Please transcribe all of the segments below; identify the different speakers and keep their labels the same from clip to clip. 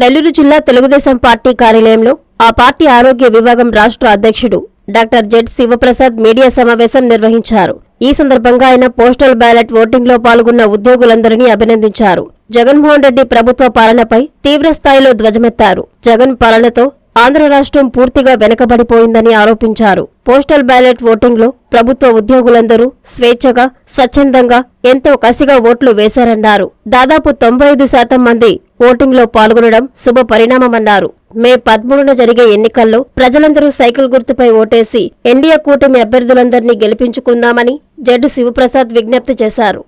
Speaker 1: నెల్లూరు జిల్లా తెలుగుదేశం పార్టీ కార్యాలయంలో ఆ పార్టీ ఆరోగ్య విభాగం రాష్ట్ర అధ్యక్షుడు డాక్టర్ జెడ్ శివప్రసాద్ మీడియా సమావేశం నిర్వహించారు. ఈ సందర్భంగా ఆయన పోస్టల్ బ్యాలెట్ ఓటింగ్లో పాల్గొన్న ఉద్యోగులందరినీ అభినందించారు. జగన్మోహన్ రెడ్డి ప్రభుత్వ పాలనపై తీవ్ర స్థాయిలో ధ్వజమెత్తారు. జగన్ పాలనతో ఆంధ్ర రాష్ట్రం పూర్తిగా వెనుకబడిపోయిందని ఆరోపించారు. పోస్టల్ బ్యాలెట్ ఓటింగ్లో ప్రభుత్వ ఉద్యోగులందరూ స్వేచ్ఛగా స్వచ్ఛందంగా ఎంతో కసిగా ఓట్లు వేశారన్నారు. దాదాపు తొంభై ఐదు శాతం మంది ఓటింగ్లో పాల్గొనడం శుభ పరిణామమన్నారు. మే పదమూడున జరిగే ఎన్నికల్లో ప్రజలందరూ సైకిల్ గుర్తుపై ఓటేసి ఎన్డీఏ కూటమి అభ్యర్థులందరినీ గెలిపించుకుందామని జడ్డు శివప్రసాద్ విజ్ఞప్తి చేశారు.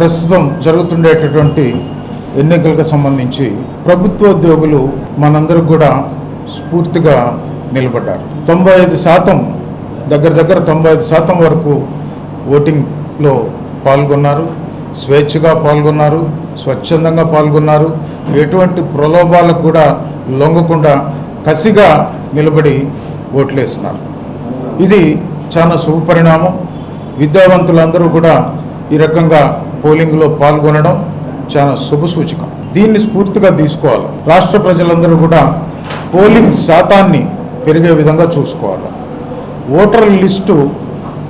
Speaker 2: ప్రస్తుతం జరుగుతుండేటటువంటి ఎన్నికలకు సంబంధించి ప్రభుత్వ ఉద్యోగులు మనందరూ కూడా స్ఫూర్తిగా నిలబడ్డారు. తొంభై ఐదు శాతం దగ్గర దగ్గర తొంభై ఐదు శాతం వరకు ఓటింగ్లో పాల్గొన్నారు. స్వేచ్ఛగా పాల్గొన్నారు స్వచ్ఛందంగా పాల్గొన్నారు. ఎటువంటి ప్రలోభాలకు కూడా లొంగకుండా కసిగా నిలబడి ఓట్లేస్తున్నారు. ఇది చాలా శుభపరిణామం. విద్యావంతులందరూ కూడా ఈ రకంగా పోలింగ్లో పాల్గొనడం చాలా శుభ సూచకం దీన్ని స్ఫూర్తిగా తీసుకోవాలి. రాష్ట్ర ప్రజలందరూ కూడా పోలింగ్ శాతాన్ని పెరిగే విధంగా చూసుకోవాలి. ఓటర్ లిస్టు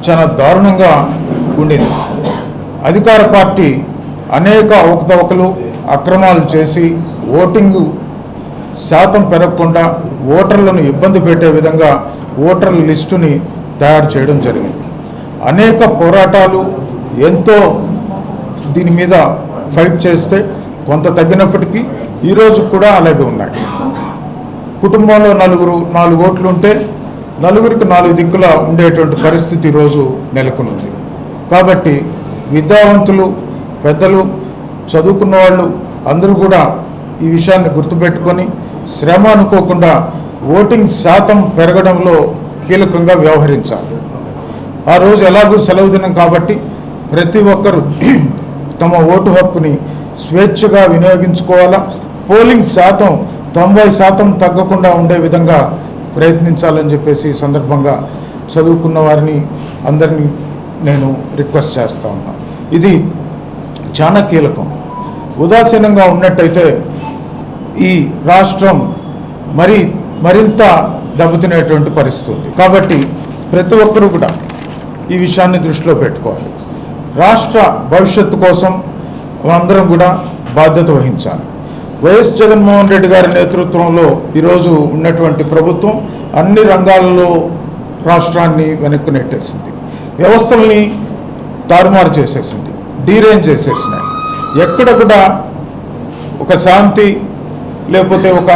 Speaker 2: చాలా దారుణంగా ఉండింది. అధికార పార్టీ అనేక అవకతవకలు అక్రమాలు చేసి ఓటింగ్ శాతం పెరగకుండా ఓటర్లను ఇబ్బంది పెట్టే విధంగా ఓటర్ల లిస్టుని తయారు చేయడం జరిగింది. అనేక పోరాటాలు ఎంతో దీని మీద ఫైట్ చేస్తే కొంత తగ్గినప్పటికీ ఈరోజు కూడా అలాగే ఉన్నాయి. కుటుంబంలో నలుగురు నాలుగు ఓట్లు ఉంటే నలుగురికి నాలుగు దిక్కుల ఉండేటువంటి పరిస్థితి ఈరోజు నెలకొనుంది. కాబట్టి విద్యావంతులు పెద్దలు చదువుకున్న వాళ్ళు అందరూ కూడా ఈ విషయాన్ని గుర్తుపెట్టుకొని శ్రమ అనుకోకుండా ఓటింగ్ శాతం పెరగడంలో కీలకంగా వ్యవహరించాలి. ఆ రోజు ఎలాగూ సెలవు దినం కాబట్టి ప్రతి ఒక్కరూ తమ ఓటు హక్కుని స్వేచ్ఛగా వినియోగించుకోవాలా? పోలింగ్ శాతం తొంభై శాతం తగ్గకుండా ఉండే విధంగా ప్రయత్నించాలని చెప్పేసి ఈ సందర్భంగా చదువుకున్న వారిని అందరినీ నేను రిక్వెస్ట్ చేస్తా ఉన్నా. ఇది చాలా కీలకం. ఉదాసీనంగా ఉన్నట్టయితే ఈ రాష్ట్రం మరి మరింత దెబ్బతినేటువంటి పరిస్థితి ఉంది. కాబట్టి ప్రతి ఒక్కరూ కూడా ఈ విషయాన్ని దృష్టిలో పెట్టుకోవాలి. రాష్ట్ర భవిష్యత్తు కోసం అందరం కూడా బాధ్యత వహించాలి. వైఎస్ జగన్మోహన్ రెడ్డి గారి నేతృత్వంలో ఈరోజు ఉన్నటువంటి ప్రభుత్వం అన్ని రంగాలలో రాష్ట్రాన్ని వెనక్కి నెట్టేసింది. వ్యవస్థల్ని తారుమారు చేసేసింది. డీరేంజ్ చేసేసినాయి. ఎక్కడ కూడా ఒక శాంతి లేకపోతే ఒక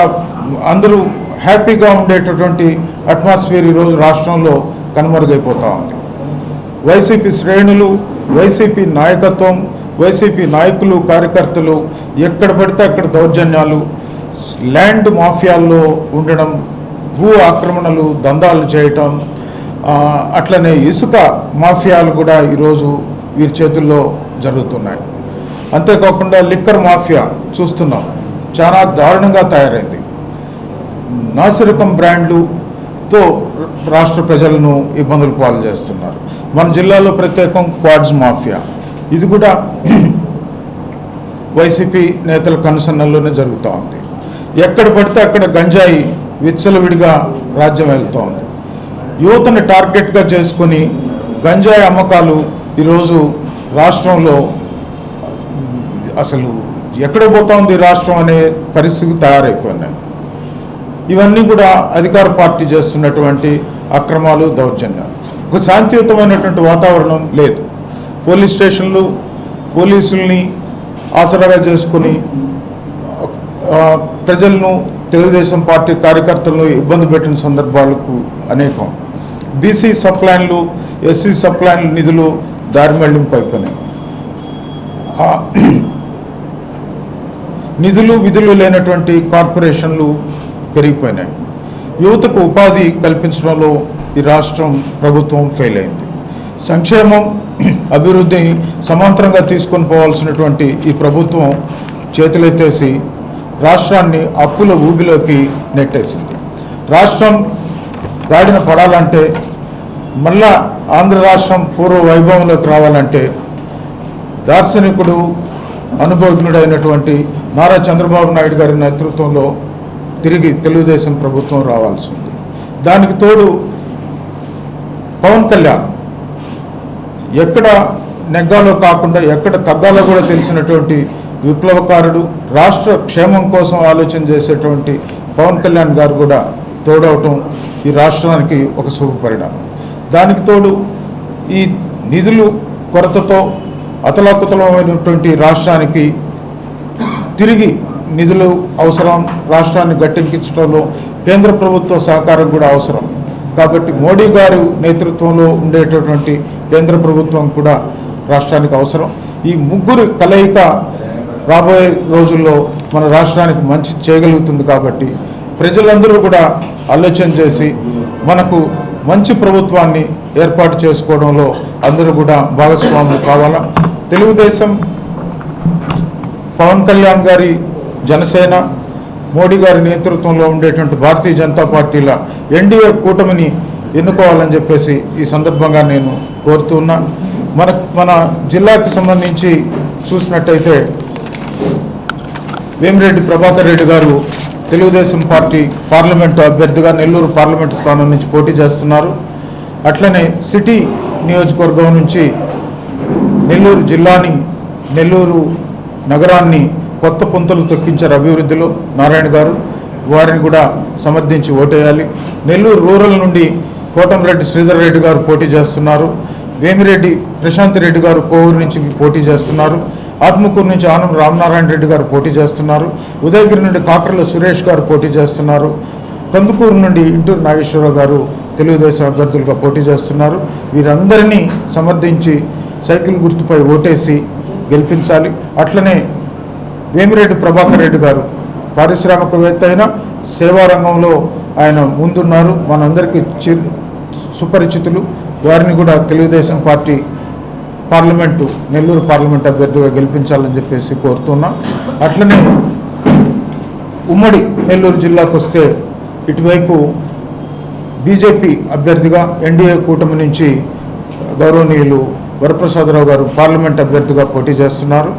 Speaker 2: అందరూ హ్యాపీగా ఉండేటటువంటి అట్మాస్ఫియర్ ఈరోజు రాష్ట్రంలో కనుమరుగైపోతూ ఉంది. వైసీపీ శ్రేణులు వైసీపీ నాయకత్వం వైసీపీ నాయకులు కార్యకర్తలు ఎక్కడ పడితే అక్కడ దౌర్జన్యాలు ల్యాండ్ మాఫియాల్లో ఉండడం భూ ఆక్రమణలు దందాలు చేయటం అట్లనే ఇసుక మాఫియాలు కూడా ఈరోజు వీరి చేతుల్లో జరుగుతున్నాయి. అంతేకాకుండా లిక్కర్ మాఫియా చూస్తున్నాం. చాలా దారుణంగా తయారైంది. నాసిరకం బ్రాండ్లుతో రాష్ట్ర ప్రజలను ఇబ్బందులు పాలు చేస్తున్నారు. మన జిల్లాలో ప్రత్యేకం క్వాడ్స్ మాఫియా. ఇది కూడా వైసీపీ నేతల కనుసన్నల్లోనే జరుగుతూ ఉంది. ఎక్కడ పడితే అక్కడ గంజాయి విచ్చలవిడిగా రాజ్యం వెళ్తూ ఉంది. యువతను టార్గెట్గా చేసుకొని గంజాయి అమ్మకాలు ఈరోజు రాష్ట్రంలో అసలు ఎక్కడ పోతా ఉంది రాష్ట్రం అనే పరిస్థితి తయారైపోయినాయి. ఇవన్నీ కూడా అధికార పార్టీ చేస్తున్నటువంటి అక్రమాలు దౌర్జన్యాలు. ఒక శాంతియుతమైనటువంటి వాతావరణం లేదు. పోలీస్ స్టేషన్లు పోలీసుల్ని ఆసరాగా చేసుకుని ప్రజలను తెలుగుదేశం పార్టీ కార్యకర్తలను ఇబ్బంది పెట్టిన సందర్భాలకు అనేకం. బీసీ సప్లాన్లు ఎస్సీ సప్లాన్ల నిధులు దారి మళ్ళింపు అయిపోయినాయి. నిధులు విధులు లేనటువంటి కార్పొరేషన్లు పెరిగిపోయినాయి. యువతకు ఉపాధి కల్పించడంలో ఈ రాష్ట్రం ప్రభుత్వం ఫెయిల్ అయింది. సంక్షేమం అభివృద్ధిని సమాంతరంగా తీసుకొని పోవాల్సినటువంటి ఈ ప్రభుత్వం చేతులెత్తేసి రాష్ట్రాన్ని అప్పుల ఊబిలోకి నెట్టేసింది. రాష్ట్రం గాడిన పడాలంటే మళ్ళా ఆంధ్ర రాష్ట్రం పూర్వ వైభవంలోకి రావాలంటే దార్శనికుడు అనుభవజ్ఞుడైనటువంటి నారా చంద్రబాబు నాయుడు గారి నేతృత్వంలో తిరిగి తెలుగుదేశం ప్రభుత్వం రావాల్సి ఉంది. దానికి తోడు పవన్ కళ్యాణ్ ఎక్కడ నెగ్గాలో కాకుండా ఎక్కడ తగ్గాలో కూడా తెలిసినటువంటి విప్లవకారుడు రాష్ట్ర క్షేమం కోసం ఆలోచన చేసేటువంటి పవన్ కళ్యాణ్ గారు కూడా తోడవటం ఈ రాష్ట్రానికి ఒక శుభ పరిణామం. దానికి తోడు ఈ నిధులు కొరతతో అతలాకుతలమైనటువంటి రాష్ట్రానికి తిరిగి నిధులు అవసరం రాష్ట్రాన్ని గట్టెక్కించడంలో కేంద్ర ప్రభుత్వ సహకారం కూడా అవసరం. కాబట్టి మోడీ గారు నేతృత్వంలో ఉండేటటువంటి కేంద్ర ప్రభుత్వం కూడా రాష్ట్రానికి అవసరం. ఈ ముగ్గురు కలయిక రాబోయే రోజుల్లో మన రాష్ట్రానికి మంచి చేయగలుగుతుంది కాబట్టి ప్రజలందరూ కూడా ఆలోచన చేసి మనకు మంచి ప్రభుత్వాన్ని ఏర్పాటు చేసుకోవడంలో అందరూ కూడా భాగస్వాములు కావాలా? తెలుగుదేశం పవన్ కళ్యాణ్ గారి జనసేన మోడీ గారి నేతృత్వంలో ఉండేటువంటి భారతీయ జనతా పార్టీల ఎన్డీఏ కూటమిని ఎన్నుకోవాలని చెప్పేసి ఈ సందర్భంగా నేను కోరుతున్నా మన మన జిల్లాకు సంబంధించి చూసినట్టయితే వేమిరెడ్డి ప్రభాకర్ రెడ్డి గారు తెలుగుదేశం పార్టీ పార్లమెంటు అభ్యర్థిగా నెల్లూరు పార్లమెంటు స్థానం నుంచి పోటీ చేస్తున్నారు. అట్లనే సిటీ నియోజకవర్గం నుంచి నెల్లూరు జిల్లాని నెల్లూరు నగరాన్ని కొత్త పుంతలు తొక్కించారు అభివృద్ధిలో. నారాయణ గారు వారిని కూడా సమర్థించి ఓటేయాలి. నెల్లూరు రూరల్ నుండి కోటంరెడ్డి శ్రీధర్ రెడ్డి గారు పోటీ చేస్తున్నారు. వేమిరెడ్డి ప్రశాంత్ రెడ్డి గారు కోవూరు నుంచి పోటీ చేస్తున్నారు. ఆత్మకూరు నుంచి ఆనం రామనారాయణ రెడ్డి గారు పోటీ చేస్తున్నారు. ఉదయగిరి నుండి కాకర్ల సురేష్ గారు పోటీ చేస్తున్నారు. కందుకూరు నుండి ఇంటూరు నాగేశ్వరరావు గారు తెలుగుదేశం అభ్యర్థులుగా పోటీ చేస్తున్నారు. వీరందరినీ సమర్థించి సైకిల్ గుర్తుపై ఓటేసి గెలిపించాలి. అట్లనే వేమిరెడ్డి ప్రభాకర్ రెడ్డి గారు పారిశ్రామికవేత్త అయినా సేవా రంగంలో ఆయన ముందున్నారు. మనందరికీ చి సుపరిచితులు. వారిని కూడా Telugu Desam party parliament Nellore parliament అభ్యర్థిగా గెలిపించాలని చెప్పేసి కోరుతున్నా. అట్లనే ఉమ్మడి నెల్లూరు జిల్లాకు వస్తే ఇటువైపు బీజేపీ అభ్యర్థిగా ఎన్డీఏ కూటమి నుంచి గౌరవనీయులు వరప్రసాదరావు గారు పార్లమెంట్ అభ్యర్థిగా పోటీ చేస్తున్నారు.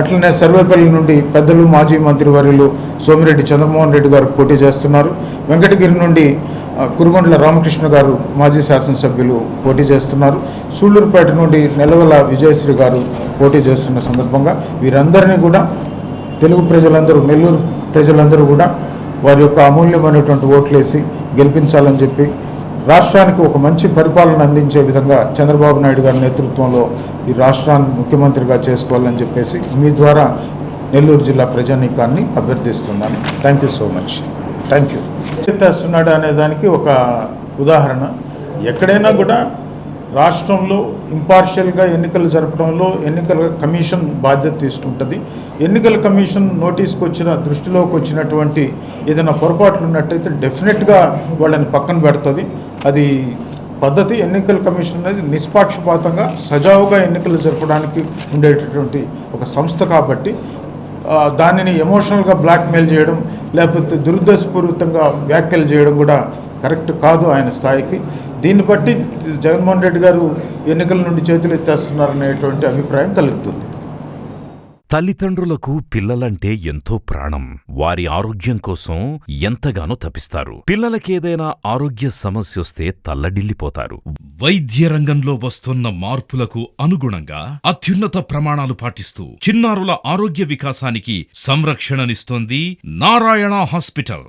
Speaker 2: అట్లనే సర్వేపల్లి నుండి పెద్దలు మాజీ మంత్రివర్యులు సోమిరెడ్డి చంద్రమోహన్ రెడ్డి గారు పోటీ చేస్తున్నారు. వెంకటగిరి నుండి కురుగొండల కురుగొండ్ల రామకృష్ణ గారు మాజీ శాసనసభ్యులు పోటీ చేస్తున్నారు. సూళ్ళూరుపేట నుండి నెలవల విజయశ్రీ గారు పోటీ చేస్తున్న సందర్భంగా వీరందరినీ కూడా తెలుగు ప్రజలందరూ నెల్లూరు ప్రజలందరూ కూడా వారి యొక్క అమూల్యమైనటువంటి ఓట్లేసి గెలిపించాలని చెప్పి రాష్ట్రానికి ఒక మంచి పరిపాలన అందించే విధంగా చంద్రబాబు నాయుడు గారి నేతృత్వంలో ఈ రాష్ట్రాన్ని ముఖ్యమంత్రిగా చేసుకోవాలని చెప్పేసి మీ ద్వారా నెల్లూరు జిల్లా ప్రజానీకాన్ని అభ్యర్థిస్తున్నాను. Thank you so much thank you చేస్తున్నాడు అనే దానికి ఒక ఉదాహరణ. ఎక్కడైనా కూడా రాష్ట్రంలో ఇంపార్షియల్గా ఎన్నికలు జరపడంలో ఎన్నికల కమిషన్ బాధ్యత తీసుకుంటుంది. ఎన్నికల కమిషన్ నోటీస్కి వచ్చిన దృష్టిలోకి వచ్చినటువంటి ఏదైనా పొరపాట్లు ఉన్నట్టయితే డెఫినెట్గా వాళ్ళని పక్కన పెడుతుంది. అది పద్ధతి ఎన్నికల కమిషన్ అనేది నిష్పాక్షపాతంగా సజావుగా ఎన్నికలు జరపడానికి ఉండేటటువంటి ఒక సంస్థ కాబట్టి దానిని ఎమోషనల్గా బ్లాక్మెయిల్ చేయడం లేకపోతే దురుద్దేశపూరితంగా వ్యాఖ్యలు చేయడం కూడా కరెక్ట్ కాదు ఆయన స్థాయికి. దీన్ని బట్టి జగన్మోహన్ రెడ్డి గారు ఎన్నికల నుండి చేతులు ఎత్తేస్తున్నారనేటువంటి అభిప్రాయం కలుగుతుంది.
Speaker 3: తల్లిదండ్రులకు పిల్లలంటే ఎంతో ప్రాణం. వారి ఆరోగ్యం కోసం ఎంతగానో తపిస్తారు పిల్లలకేదైనా ఆరోగ్య సమస్యొస్తే తల్లడిల్లిపోతారు.
Speaker 4: వైద్య రంగంలో వస్తున్న మార్పులకు అనుగుణంగా అత్యున్నత ప్రమాణాలు పాటిస్తూ చిన్నారుల ఆరోగ్య వికాసానికి సంరక్షణనిస్తోంది నారాయణ హాస్పిటల్.